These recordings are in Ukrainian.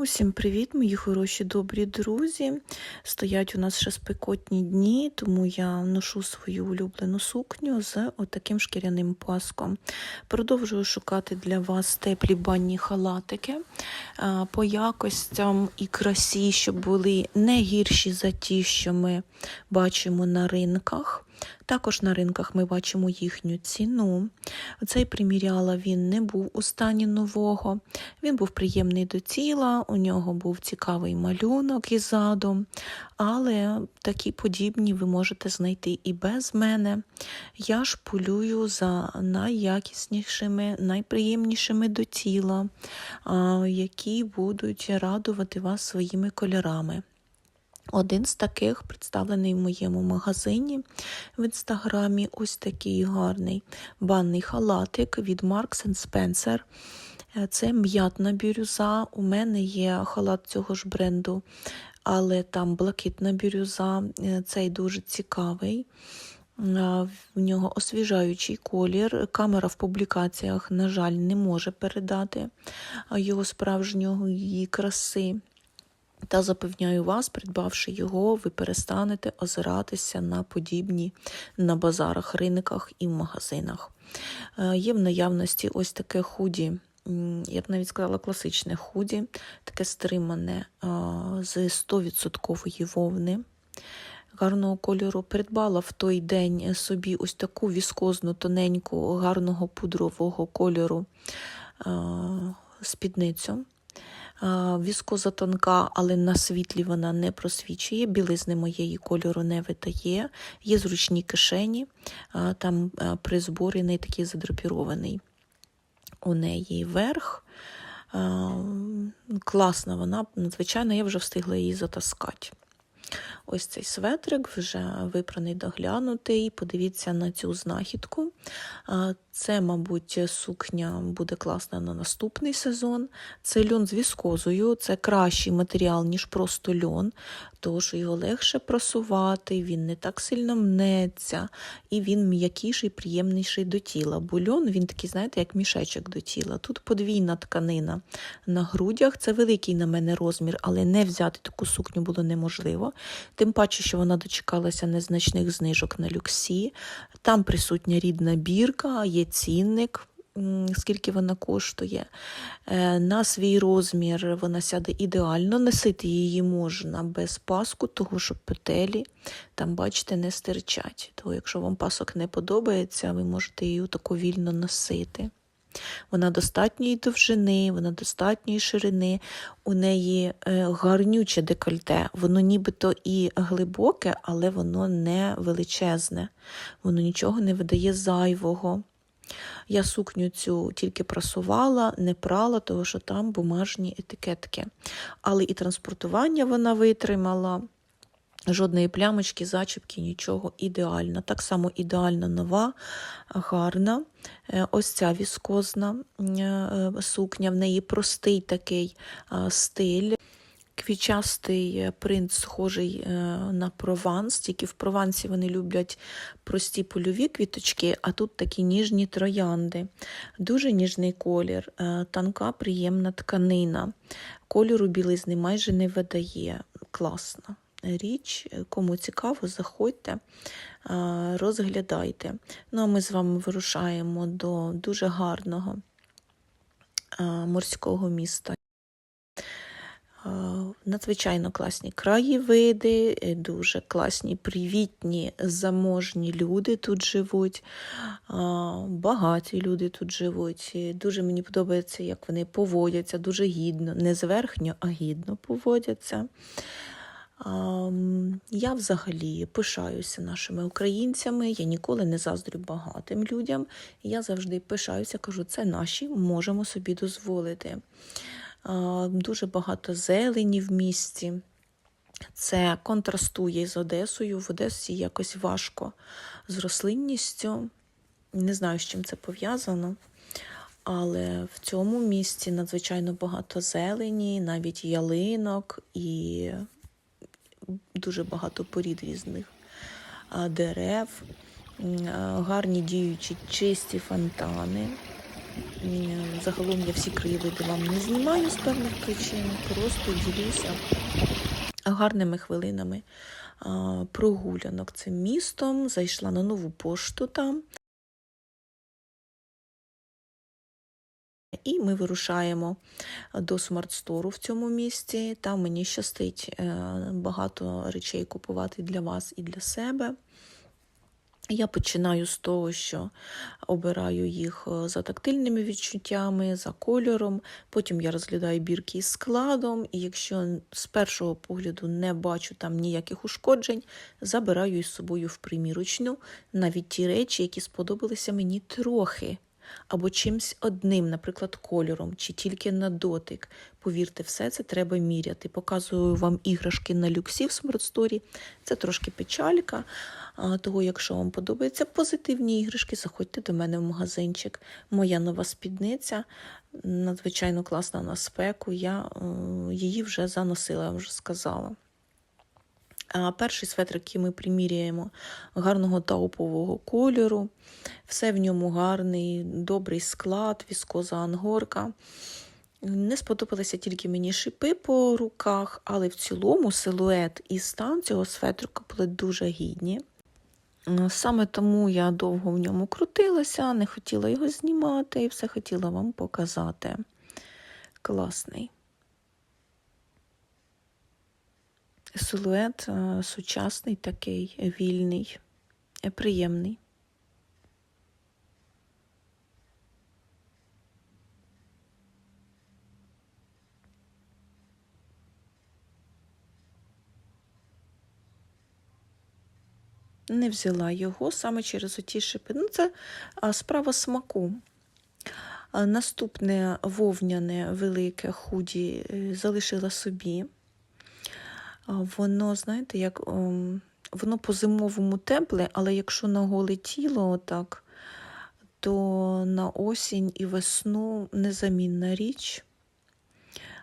Усім привіт, мої хороші добрі друзі. Стоять у нас ще спекотні дні, тому я ношу свою улюблену сукню з отаким шкіряним паском. Продовжую шукати для вас теплі банні халатики по якостям і красі, щоб були не гірші за ті, що ми бачимо на ринках. Також на ринках ми бачимо їхню ціну. Оцей приміряла він не був у стані нового. Він був приємний до тіла, у нього був цікавий малюнок із задом, але такі подібні ви можете знайти і без мене. Я ж полюю за найякіснішими, найприємнішими до тіла, які будуть радувати вас своїми кольорами. Один з таких представлений в моєму магазині в інстаграмі. Ось такий гарний банний халатик від Marks Spencer. Е, Це м'ятна бірюза. У мене є халат цього ж бренду, але там блакитна бірюза. Е, Цей дуже цікавий. Е, В нього освіжаючий колір. Камера в публікаціях, на жаль, не може передати його справжньої краси. Та запевняю вас, придбавши його, ви перестанете озиратися на подібні на базарах, ринках і в магазинах. Е, Є в наявності ось таке худі, я б навіть сказала класичне худі, таке стримане з 100% вовни. Гарного кольору придбала в той день собі ось таку віскозну, тоненьку, гарного пудрового кольору а, спідницю. Віскоза тонка, але на світлі вона не просвічує. Білизни моєї кольору не видає. Є зручні кишені, там призборений такий задрапірований у неї верх. Класна вона, надзвичайно, я вже встигла її затаскати. Ось цей светрик вже випраний, доглянутий. Подивіться на цю знахідку. Це, мабуть, сукня буде класна на наступний сезон. Це льон з віскозою, це кращий матеріал, ніж просто льон, тому що його легше просувати, він не так сильно мнеться, і він м'якіший, приємніший до тіла. Бо льон, він такий, знаєте, як мішечок до тіла. Тут подвійна тканина на грудях. Це великий на мене розмір, але не взяти таку сукню було неможливо. Тим паче, що вона дочекалася незначних знижок на люксі. Там присутня рідна бірка, є цінник. Скільки вона коштує. Е, На свій розмір вона сяде ідеально. Носити її можна без паску, того що петелі там, бачите, не стирчать. Тому, якщо вам пасок не подобається, ви можете її таку вільно носити. Вона достатньої довжини, вона достатньої ширини, у неї е, гарнюче декольте, воно нібито і глибоке, але воно не величезне, воно нічого не видає зайвого. Я сукню цю тільки прасувала, не прала, тому що там бумажні етикетки. Але і транспортування вона витримала. Жодної плямочки, зачіпки, нічого ідеально. Так само ідеально нова, гарна. Е, Ось ця віскозна е, сукня, в неї простий такий стиль. Квічастий е, принт схожий е, на прованс, тільки в провансі вони люблять прості польові квіточки, а тут такі ніжні троянди. Дуже ніжний колір, е, тонка, приємна тканина. Кольору білизни майже не видає. Класна річ. Кому цікаво, заходьте, розглядайте. Ну а ми з вами вирушаємо до дуже гарного морського міста. Надзвичайно класні краєвиди, е, дуже класні, привітні, заможні люди тут живуть, багаті люди тут живуть. Дуже мені подобається, як вони поводяться, дуже гідно, не зверхньо, а гідно поводяться. Я взагалі пишаюся нашими українцями. Я ніколи не заздрю багатим людям. Я завжди пишаюся, кажу, це наші, можемо собі дозволити. Дуже багато зелені в місті. Це контрастує з Одесою. В Одесі якось важко з рослинністю. Не знаю, з чим це пов'язано. Але в цьому місті надзвичайно багато зелені, навіть ялинок і дуже багато порід різних дерев, гарні діючі чисті фонтани. Загалом я всі краєвиди вам не знімаю з певних причин, просто ділюся гарними хвилинами прогулянок цим містом. Зайшла на нову пошту там. І ми вирушаємо до смарт-стору в цьому місці. Там мені щастить е, багато речей купувати для вас і для себе. Я починаю з того, що обираю їх е, за тактильними відчуттями, за кольором. Потім я розглядаю бірки із складом, і якщо з першого погляду не бачу там ніяких ушкоджень, забираю із собою в примірочну навіть ті речі, які сподобалися мені трохи. Або чимсь одним, наприклад, кольором, чи тільки на дотик. Повірте, все це треба міряти. Показую вам іграшки на люксі в смартсторі. Це трошки печалька. Того, якщо вам подобаються позитивні іграшки, заходьте до мене в магазинчик. Моя нова спідниця надзвичайно класна на спеку. Я е, її вже заносила, я вже сказала. Перший светр, який ми приміряємо, гарного таупового кольору. Все в ньому гарний, добрий склад, віскоза ангорка. Не сподобалися тільки мені шипи по руках, але в цілому силует і стан цього светрика були дуже гідні. Саме тому я довго в ньому крутилася, не хотіла його знімати і все хотіла вам показати. Класний. Силует е, сучасний, такий вільний, е, приємний. Не взяла його саме через оті шипи. Ну, це справа смаку. Наступне вовняне велике худі е, залишила собі. Воно, знаєте, як ем, воно по-зимовому тепле, але якщо на голе тіло, отак, то на осінь і весну незамінна річ.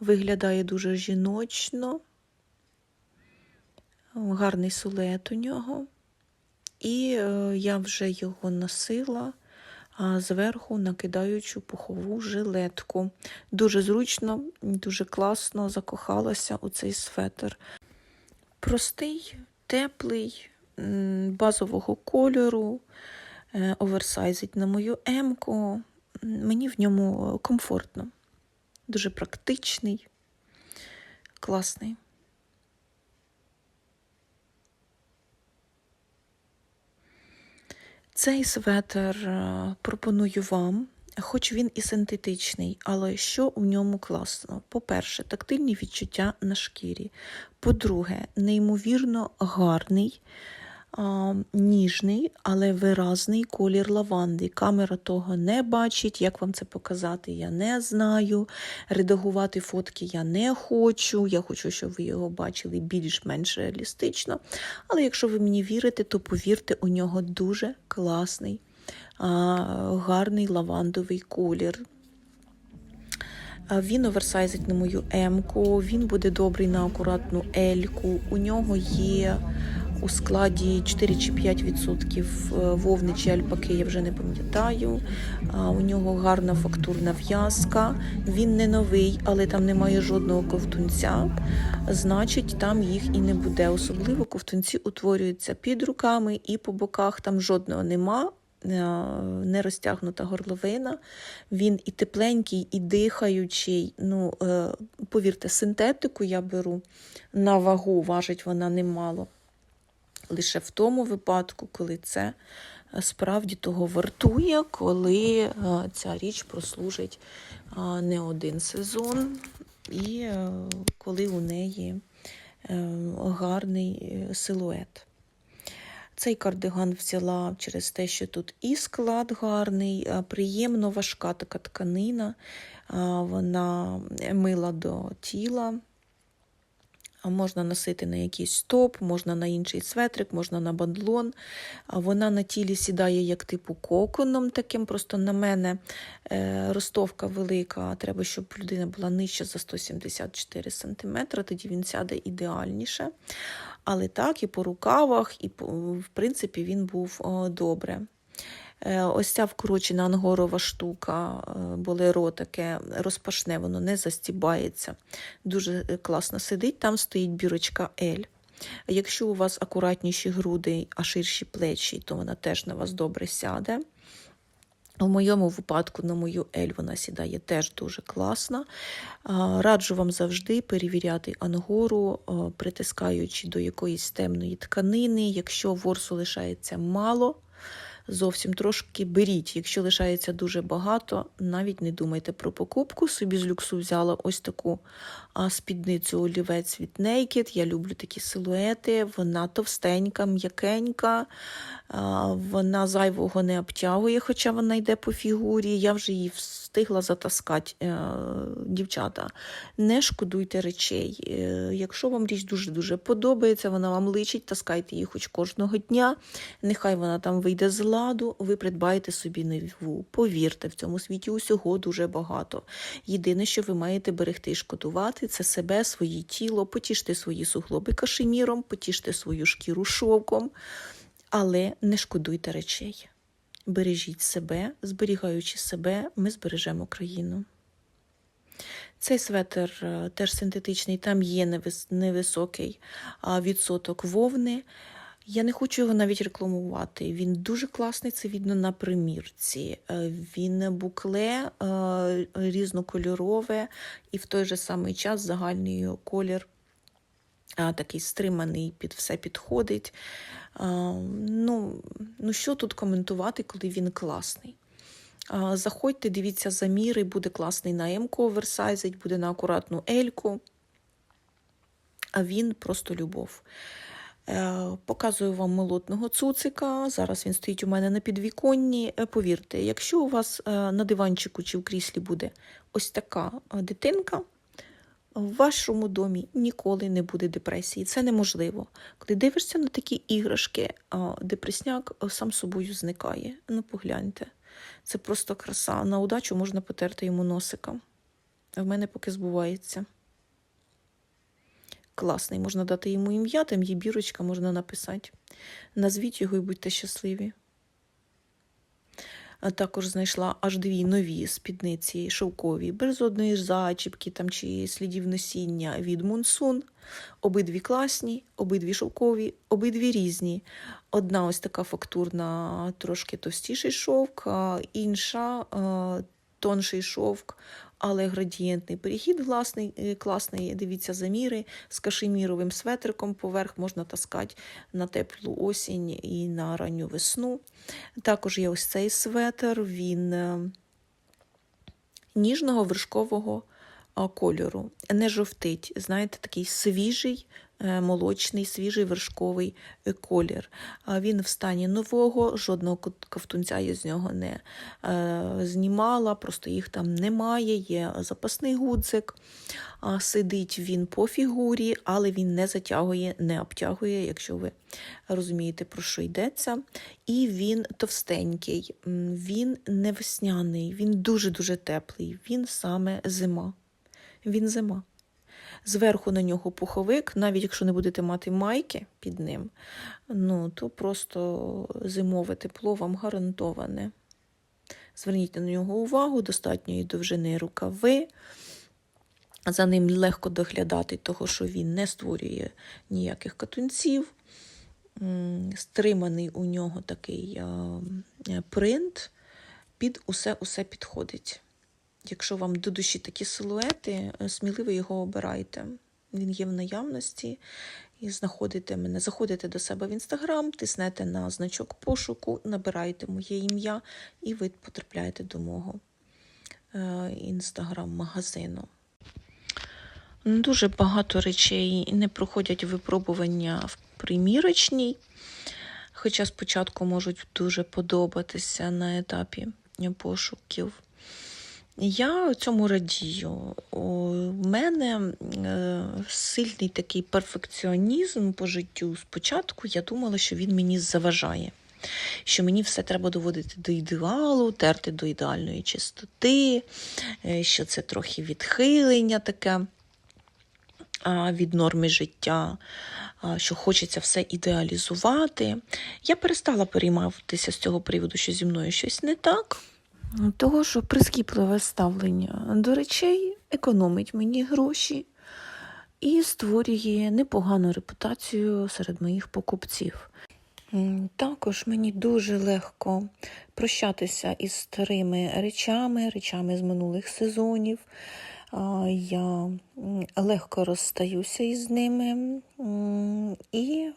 Виглядає дуже жіночно, гарний силует у нього. І е, я вже його носила, зверху накидаючи пухову жилетку. Дуже зручно, дуже класно закохалася у цей светр. Простий, теплий, базового кольору, е, оверсайзить на мою емку. Мені в ньому комфортно, дуже практичний, класний. Цей светр е, пропоную вам, хоч він і синтетичний, але що у ньому класно? По-перше, тактильні відчуття на шкірі. По-друге, неймовірно гарний, ніжний, але виразний колір лаванди. Камера того не бачить. Як вам це показати, я не знаю. Редагувати фотки я не хочу. Я хочу, щоб ви його бачили більш-менш реалістично. Але якщо ви мені вірите, то повірте, у нього дуже класний, гарний лавандовий колір. Він оверсайзить на мою М-ку, він буде добрий на акуратну L-ку. У нього є у складі 4 чи 5% вовни чи альпаки, я вже не пам'ятаю. У нього гарна фактурна в'язка. Він не новий, але там немає жодного ковтунця. Значить, там їх і не буде. Особливо ковтунці утворюються під руками і по боках. Там жодного нема. Е, Не розтягнута горловина, він і тепленький, і дихаючий. Ну, е, повірте, синтетику я беру на вагу, важить вона немало лише в тому випадку, коли це е, справді того вартує, коли ця річ прослужить не один сезон, і коли у неї гарний силует. Цей кардиган взяла через те, що тут і склад гарний, приємно важка така тканина, вона мила до тіла. Можна носити на якийсь топ, можна на інший светрик, можна на бандлон. Вона на тілі сідає як типу коконом таким. Просто на мене е, ростовка велика. Треба, щоб людина була нижча за 174 см, тоді він сяде ідеальніше. Але так, і по рукавах, і в принципі він був добре. Е, Ось ця вкорочена ангорова штука, е, болеро таке розпашне, воно не застібається. Дуже е, класно сидить. Там стоїть бірочка L. Якщо у вас акуратніші груди, а ширші плечі, то вона теж на вас добре сяде. У моєму випадку на мою ель вона сідає теж дуже класна. Раджу вам завжди перевіряти ангору, притискаючи до якоїсь темної тканини. Якщо ворсу лишається мало, зовсім трошки беріть. Якщо лишається дуже багато, навіть не думайте про покупку. Собі з люксу взяла ось таку спідницю олівець від Naked. Я люблю такі силуети. Вона товстенька, м'якенька, вона зайвого не обтягує, хоча вона йде по фігурі. Я вже її встигла затаскати, е, дівчата. Не шкодуйте речей. Е, Якщо вам річ дуже-дуже подобається, вона вам личить, таскайте її хоч кожного дня. Нехай вона там вийде з ладу, ви придбаєте собі нову. Повірте, в цьому світі усього дуже багато. Єдине, що ви маєте берегти і шкодувати, це себе, своє тіло, потіште свої суглоби кашеміром, потіште свою шкіру шовком, але не шкодуйте речей. Бережіть себе, зберігаючи себе, ми збережемо країну. Цей светр е, теж синтетичний, там є невисокий відсоток вовни. Я не хочу його навіть рекламувати. Він дуже класний, це видно на примірці. Е, Він букле е, різнокольорове і в той же самий час загальний колір такий стриманий, під все підходить. Ну, ну, що тут коментувати, коли він класний? Заходьте, дивіться заміри, буде класний на М-ку оверсайзить, буде на акуратну L-ку, а він просто любов. Е, Показую вам молотного цуцика. Зараз він стоїть у мене на підвіконні. Е, Повірте, якщо у вас е, на диванчику чи в кріслі буде ось така дитинка, в вашому домі ніколи не буде депресії. Це неможливо. Коли дивишся на такі іграшки, депресняк сам собою зникає. Ну, погляньте. Це просто краса. На удачу можна потерти йому носика. В мене поки збувається. Класний, можна дати йому ім'я, там є бірочка, можна написати. Назвіть його і будьте щасливі. А також знайшла аж дві нові спідниці шовкові, без одної зачіпки там, чи слідів носіння від Мунсун. Обидві класні, обидві шовкові, обидві різні. Одна ось така фактурна, трошки товстіший шовк, інша е, тонший шовк, але градієнтний перехід власний, е, класний. Дивіться заміри з кашеміровим светриком поверх можна таскати на теплу осінь і на ранню весну. Також є ось цей светр, він е, ніжного вершкового кольору. Не жовтить, знаєте, такий свіжий, молочний, свіжий вершковий е, колір. Він в стані нового, жодного ковтунця я з нього не е, знімала, просто їх там немає, є запасний гудзик. Сидить він по фігурі, але він не затягує, не обтягує, якщо ви розумієте, про що йдеться. І він товстенький, він не весняний, він дуже-дуже теплий, він саме зима. Він зима. Зверху на нього пуховик, навіть якщо не будете мати майки під ним, ну, то просто зимове тепло вам гарантоване. Зверніть на нього увагу, достатньої довжини рукави. За ним легко доглядати, того, що він не створює ніяких катунців. Стриманий у нього такий е, принт, під усе-усе підходить. Якщо вам до душі такі силуети, е, сміливо його обирайте. Він є в наявності і знаходите мене. Заходите до себе в інстаграм, тиснете на значок пошуку, набираєте моє ім'я, і ви потрапляєте до мого е, інстаграм-магазину. Ну, Дуже багато речей не проходять випробування в примірочній, хоча спочатку можуть дуже подобатися на етапі пошуків. Я цьому радію. У мене е, сильний такий перфекціонізм по життю. Спочатку я думала, що він мені заважає, що мені все треба доводити до ідеалу, терти до ідеальної чистоти, е, що це трохи відхилення таке. від норми життя, що хочеться все ідеалізувати. Я перестала перейматися з цього приводу, що зі мною щось не так. Того, що прискіпливе ставлення до речей економить мені гроші і створює непогану репутацію серед моїх покупців. Також мені дуже легко прощатися із старими речами, речами з минулих сезонів. Я легко розстаюся із ними і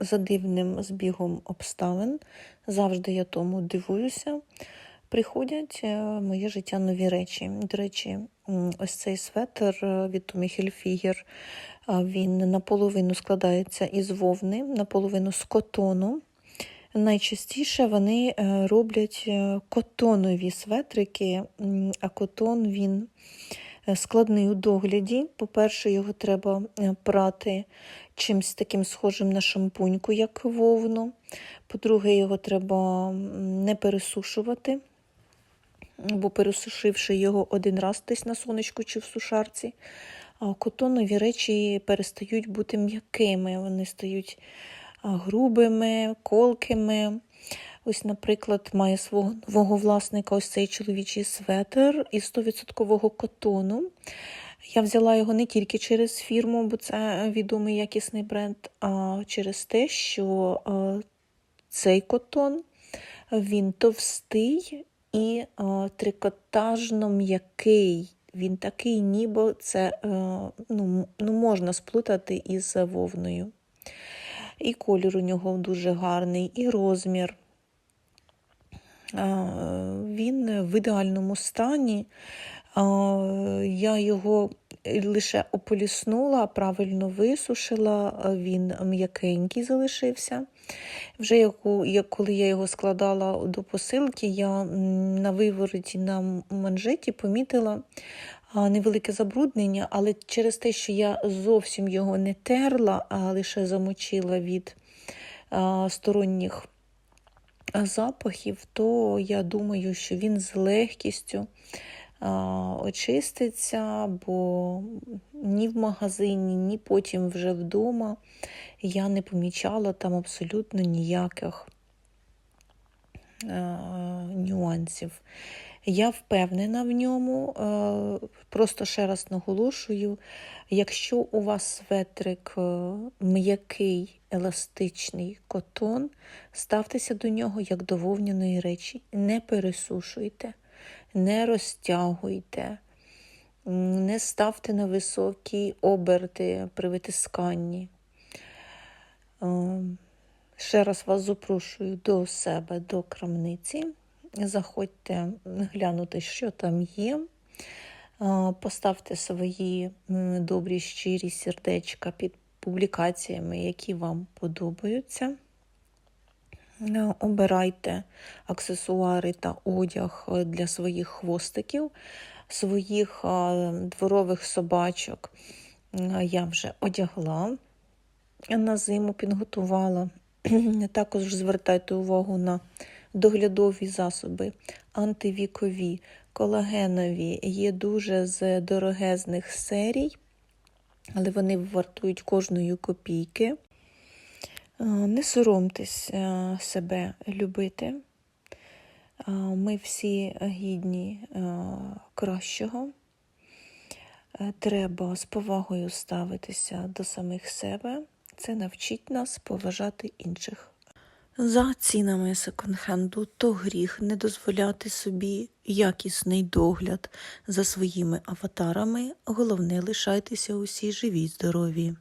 за дивним збігом обставин, завжди я тому дивуюся. Приходять е, в моє життя нові речі. До речі, ось цей светр е, від Tommy Hilfiger, а, він наполовину складається із вовни, наполовину з котону. Найчастіше вони е, роблять е, котонові светрики, а котон він е, складний у догляді. По-перше, його треба е, прати чимось таким схожим на шампуньку, як вовну. По-друге, його треба не пересушувати, бо пересушивши його один раз десь на сонечку чи в сушарці, котонові речі перестають бути м'якими, вони стають грубими, колкими. Ось, наприклад, має свого нового власника ось цей чоловічий светр із 100% котону. Я взяла його не тільки через фірму, бо це відомий якісний бренд, а через те, що цей котон він товстий і е, трикотажно м'який. Він такий, ніби це е, ну, ну, можна сплутати із вовною. І колір у нього дуже гарний, і розмір. А, Він в ідеальному стані. Я його лише ополіснула, правильно висушила, він м'якенький залишився. Вже коли я його складала до посилки, я на вивороті на манжеті помітила невелике забруднення, але через те, що я зовсім його не терла, а лише замочила від сторонніх запахів, то я думаю, що він з легкістю очиститься, бо ні в магазині, ні потім вже вдома я не помічала там абсолютно ніяких нюансів. Я впевнена в ньому, е, просто ще раз наголошую, якщо у вас светрик е, м'який, еластичний котон, ставтеся до нього як до вовняної речі. Не пересушуйте, не розтягуйте, не ставте на високі оберти при витисканні. Е, Ще раз вас запрошую до себе, до крамниці. Заходьте глянути, що там є. Поставте свої добрі щирі сердечка під публікаціями, які вам подобаються. Обирайте аксесуари та одяг для своїх хвостиків, своїх дворових собачок. Я вже одягла на зиму, підготувала. Також звертайте увагу на доглядові засоби, антивікові, колагенові, є дуже з дорогезних серій, але вони вартують кожної копійки. Е, Не соромтесь е, себе любити. Е, Ми всі гідні кращого. Треба з повагою ставитися до самих себе. Це навчить нас поважати інших. За цінами секонд-хенду то гріх не дозволяти собі якісний догляд за своїми аватарами. Головне, лишайтеся усі живі здорові.